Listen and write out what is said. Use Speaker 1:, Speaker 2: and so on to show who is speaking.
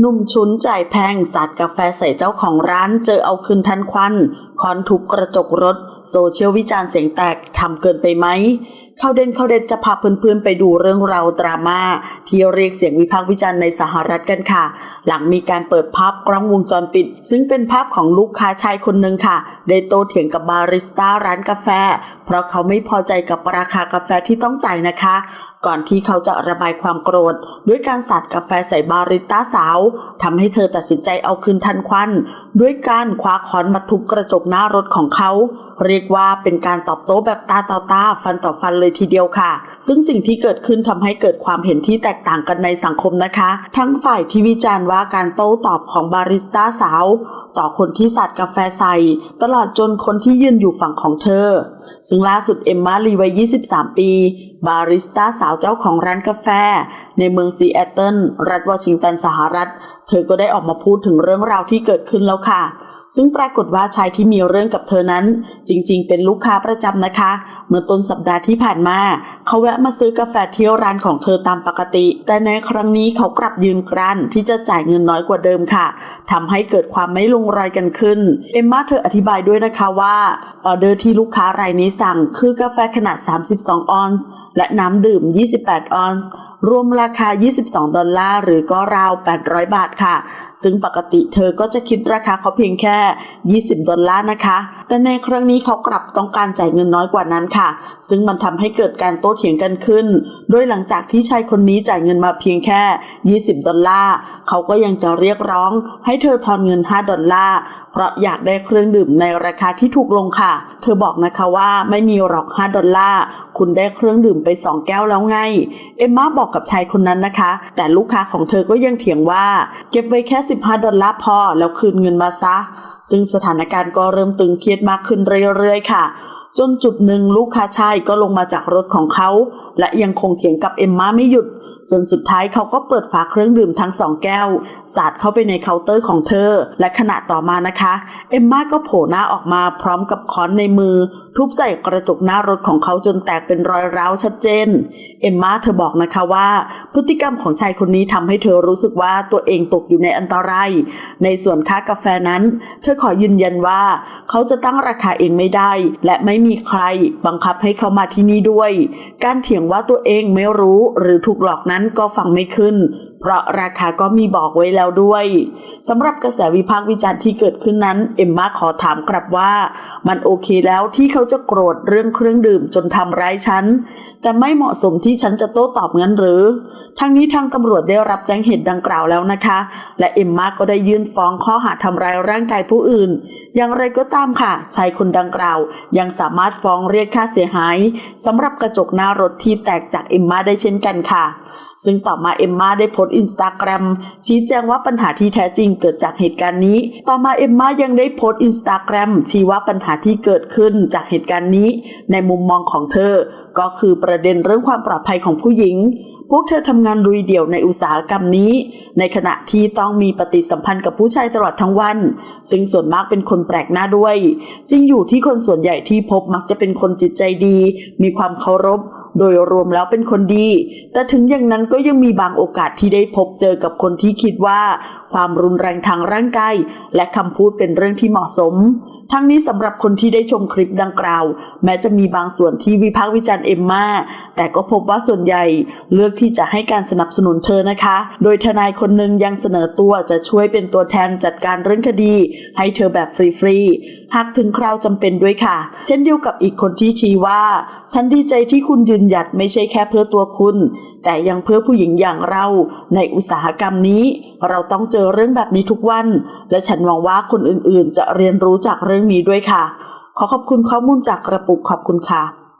Speaker 1: หนุ่มชุนจ่ายแพงสาดกาแฟใส่เจ้าของร้านเจอเอาคืนทันควันคอนทุบกระจกรถ โซเชียลวิจารณ์เสียงแตกทำเกินไปไหมเข้าเด่นเข้าเด่นจะพาเพื่อนๆไปดูเรื่องราวดราม่าที่เรียกเสียงวิพากษ์วิจารณ์ในสหรัฐกันค่ะ หลังมีการเปิดภาพกล้องวงจรปิด ซึ่งเป็นภาพของลูกค้าชายคนหนึ่งค่ะ ได้โตเถียงกับบาริสต้าร้านกาแฟ เพราะเขาไม่พอใจกับราคากาแฟที่ต้องจ่ายนะคะ ก่อนที่เขาจะระบายความโกรธ ด้วยการสาดกาแฟใส่บาริต้าสาวทำให้เธอตัดสินใจเอาคืนทันควัน ด้วยการคว้าค้อนมาทุบกระจกหน้ารถของเขา เรียกว่าเป็นการตอบโต้แบบตาต่อตาฟันต่อฟันเลยทีเดียวค่ะ ซึ่งสิ่งที่เกิดขึ้นทำให้เกิดความเห็นที่แตกต่างกันในสังคมนะคะ ทั้งฝ่ายที่วิจารณ์ว่าการโต้ตอบของบาริสต้าสาว ต่อคนที่สาดกาแฟใส่ ตลอดจนคนที่ยืนอยู่ฝั่งของเธอ ซึ่งล่าสุดเอมมาลีวัย 23 ปี บาริสต้าสาวเจ้าของร้านกาแฟ ในเมืองซีแอตเทิลรัฐวอชิงตันสหรัฐ เธอก็ได้ออกมาพูดถึงเรื่องราวที่เกิดขึ้นแล้วค่ะ ซึ่งปรากฏว่าชายที่มีเรื่องกับเธอนั้น จริงๆ เป็นลูกค้าประจำนะคะ เมื่อต้นสัปดาห์ที่ผ่านมา เขาแวะมาซื้อกาแฟเที่ยวร้านของเธอตามปกติ แต่ในครั้งนี้เขากลับยืนกรันที่จะจ่ายเงินน้อยกว่าเดิมค่ะทำให้เกิดความไม่ลงรอยกันขึ้น เอมมาเธออธิบายด้วยนะคะว่าออเดอร์ที่ลูกค้ารายนี้สั่งคือกาแฟขนาด 32 ออนซ์และน้ำดื่ม 28 ออนซ์ รวมราคา 22 ดอลลาร์ หรือก็ราว 800 บาทค่ะซึ่งปกติเธอก็จะคิดราคาเขาเพียงแค่ 20 ดอลลาร์นะคะ แต่ในครั้งนี้เขากลับต้องการจ่ายเงินน้อยกว่านั้นค่ะ ซึ่งมันทำให้เกิดการโต้เถียงกันขึ้น โดยหลังจากที่ชายคนนี้จ่ายเงินมาเพียงแค่ 20 ดอลลาร์ เขาก็ยังจะเรียกร้อง ให้เธอทอนเงิน 5 ดอลลาร์ เพราะอยากได้เครื่องดื่มในราคาที่ถูกลงค่ะ เธอบอกนะคะว่าไม่มีหรอก 5 ดอลลาร์ คุณได้เครื่องดื่มไป 2 แก้วแล้วไง เอมมาบอกกับชายคนนั้นนะคะ แต่ลูกค้าของเธอก็ยังเถียงว่า เก็บไว้แค่15 ดอลลาร์พอ แล้วคืนเงินมาซะ ซึ่งสถานการณ์ก็เริ่มตึงเครียดมากขึ้นเรื่อยๆ ค่ะ จนจุดหนึ่งลูกค้าชายก็ลงมาจากรถของเขา และยังคงเถียงกับเอมมาไม่หยุด จนสุดท้ายเขาก็เปิดฝาเครื่องดื่มทั้งสองแก้ว สาดเข้าไปในเคาน์เตอร์ของเธอ และขณะต่อมานะคะ เอมมาก็โผล่หน้าออกมาพร้อมกับค้อนในมือ ทุบใส่กระจกหน้ารถของเขาจนแตกเป็นรอยร้าวชัดเจน เอมมาเธอบอกนะคะว่า พฤติกรรมของชายคนนี้ทำให้เธอรู้สึกว่าตัวเองตกอยู่ในอันตราย ในส่วนค่ากาแฟนั้น เธอขอยืนยันว่า เขาจะตั้งราคาเองไม่ได้ และไม่มีใครบังคับให้เขามาที่นี่ด้วย การเถียงว่าตัวเองไม่รู้หรือถูกหลอกนั้นก็ฟังไม่ขึ้น เพราะราคาก็มีบอกไว้แล้วด้วยสำหรับกระแสวิพากษ์วิจารณ์ที่เกิดขึ้นนั้น เอ็มมาขอถามกลับว่า มันโอเคแล้วที่เขาจะโกรธเรื่องเครื่องดื่มจนทำร้ายฉัน แต่ไม่เหมาะสมที่ฉันจะโต้ตอบงั้นหรือ ทั้งนี้ทางตำรวจได้รับแจ้งเหตุดังกล่าวแล้วนะคะ และเอ็มมาก็ได้ยื่นฟ้องข้อหาทำร้ายร่างกายผู้อื่น อย่างไรก็ตามค่ะชายคนดังกล่าว ยังสามารถฟ้องเรียกค่าเสียหายสำหรับกระจกหน้ารถที่แตกจากเอ็มมาได้เช่นกันค่ะ ซึ่งต่อมาเอมมาได้โพสต์อินสตาแกรมชี้แจงว่าปัญหาที่แท้จริงเกิดจากเหตุการณ์นี้ ต่อมาเอมมายังได้โพสต์อินสตาแกรมชี้ว่าปัญหาที่เกิดขึ้นจากเหตุการณ์นี้ ในมุมมองของเธอ ก็คือประเด็นเรื่องความปลอดภัยของผู้หญิง พวกเธอทำงานลุยเดี่ยวในอุตสาหกรรมนี้ ในขณะที่ต้องมีปฏิสัมพันธ์กับผู้ชายตลอดทั้งวัน ซึ่งส่วนมากเป็นคนแปลกหน้าด้วยจริงอยู่ที่คนส่วนใหญ่ที่พบมักจะเป็นคนจิตใจดี มีความเคารพ โดยรวมแล้วเป็นคนดี แต่ถึงอย่างนั้นก็ยังมีบางโอกาสที่ได้พบเจอกับคนที่คิดว่า ความรุนแรงทางร่างกายและคำพูดเป็นเรื่องที่เหมาะสม ทั้งนี้สำหรับคนที่ได้ชมคลิปดังกล่าว แม้จะมีบางส่วนที่วิพากษ์วิจารณ์เอมมาแต่ก็พบว่าส่วนใหญ่เลือกที่จะให้การสนับสนุนเธอนะคะ โดยทนายคนหนึ่งยังเสนอตัวจะช่วยเป็นตัวแทนจัดการเรื่องคดี ให้เธอแบบฟรีๆหากถึงคราวจำเป็นด้วยค่ะ เช่นเดียวกับอีกคนที่ชี้ว่า ฉันดีใจที่คุณยืนหยัดไม่ใช่แค่เพื่อตัวคุณ แต่ยังเพื่อผู้หญิงอย่างเราในอุตสาหกรรมนี้ เราต้องเจอเรื่องแบบนี้ทุกวัน และฉันหวังว่าคนอื่นๆ จะเรียนรู้จากเรื่องนี้ด้วยค่ะ ขอขอบคุณข้อมูลจากกระปุกขอบคุณค่ะ